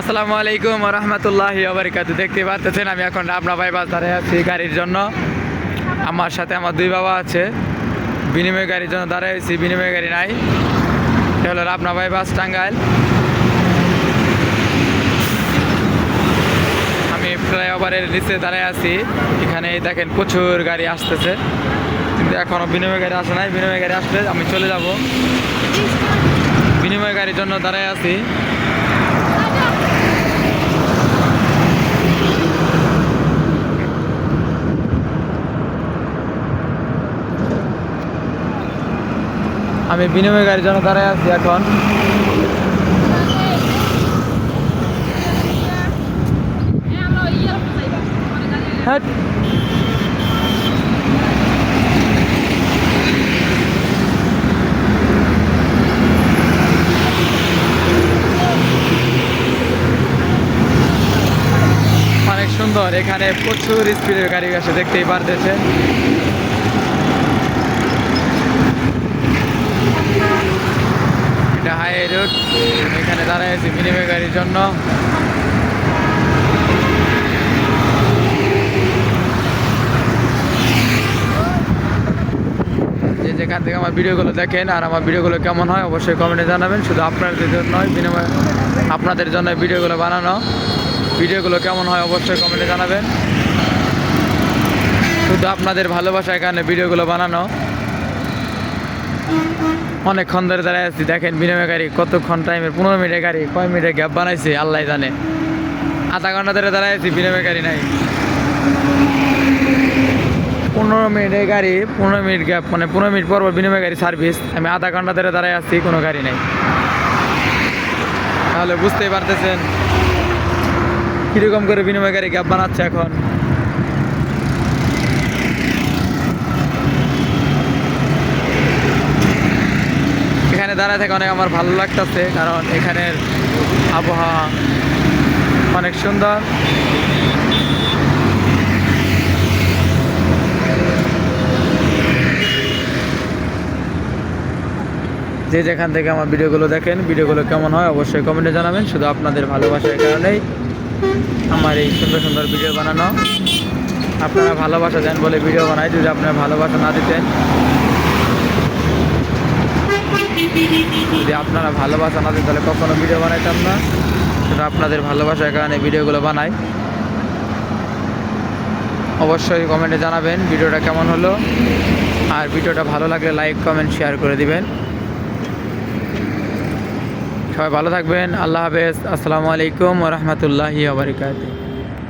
আসসালামু আলাইকুম রহমতুল্লাহি আবরিকাত দেখতে পাচ্ছেন আমি এখন রাবনা ভাই বাজারে আছি গাড়ির জন্য। আমার সাথে আমার দুই বাবা আছে। বিনিময় গাড়ির জন্য দাঁড়ায় আছি, বিনিময় গাড়ি নাই। হলো রাবনা ভাই বাস টাঙ্গাইল। আমি ফ্লাইওভারের নিচে দাঁড়ায় আছি। এখানে দেখেন প্রচুর গাড়ি আসতেছে। কিন্তু এখনও বিনিময় গাড়ি আসে নাই। বিনিময় গাড়ি আসলে আমি চলে যাব। বিনিময় গাড়ির জন্য দাঁড়ায় আছি। আমি বিনিময় গাড়ির জন্য দাঁড়ায় আছি এখন। হ্যাঁ। সুন্দর, এখানে প্রচুর স্পিডের গাড়ি আসে, দেখতেই পারতেছে এখানে দাঁড়ায় আছি বিনিময় গাড়ির জন্য। যে যেখান থেকে আমার ভিডিওগুলো দেখেন আর আমার ভিডিওগুলো কেমন হয়, অবশ্যই কমেন্টে জানাবেন। শুধু আপনাদের জন্য নয় বিনিময় আপনাদের জন্য ভিডিওগুলো বানানো। ভিডিওগুলো কেমন হয়, অবশ্যই কমেন্টে জানাবেন। শুধু আপনাদের ভালোবাসার কারণে ভিডিওগুলো বানানো। অনেকক্ষণ ধরে দাঁড়ায় আছি। দেখেন বিনিময় গাড়ি কতক্ষণ টাইমের পনেরো মিনিটের গাড়ি, কয় মিনিটের গ্যাপ বানাইছে? আল্লাহ জানে। আধা ঘণ্টা ধরে দাঁড়ায় আছি, বিনিময় গাড়ি নাই। পনেরো মিনিটের গাড়ি, পনেরো মিনিট গ্যাপ মানে পনেরো মিনিট পর বিনিময় গাড়ি সার্ভিস আমি আধা ঘণ্টা ধরে দাঁড়ায় আছি, কোনো গাড়ি নাই। তাহলে বুঝতেই পারতেছেন কীরকম করে বিনিময় গাড়ি গ্যাপ বানাচ্ছে এখন। দাঁড়ায় থেকে অনেক আমার ভালো লাগতেছে, কারণ এখানের আবহাওয়া অনেক সুন্দর। যে যেখান থেকে আমার ভিডিওগুলো দেখেন, ভিডিওগুলো কেমন হয় অবশ্যই কমেন্টে জানাবেন। শুধু আপনাদের ভালোবাসার কারণেই আমার এই সুন্দর সুন্দর ভিডিও বানানো। আপনারা ভালোবাসা দেন বলে ভিডিও বানাই, যদি আপনারা ভালোবাসা না দিতেন যদি আপনারা ভালোবাসা না দিন, তাহলে কখনো ভিডিও বানাইতাম না। সেটা আপনাদের ভালোবাসার কারণে ভিডিওগুলো বানাই। অবশ্যই কমেন্টে জানাবেন ভিডিওটা কেমন হলো। আর ভিডিওটা ভালো লাগলে লাইক, কমেন্ট, শেয়ার করে দিবেন। সবাই ভালো থাকবেন। আল্লাহ হাফেজ। আসসালামু আলাইকুম রহমতুল্লাহি আবরিকাত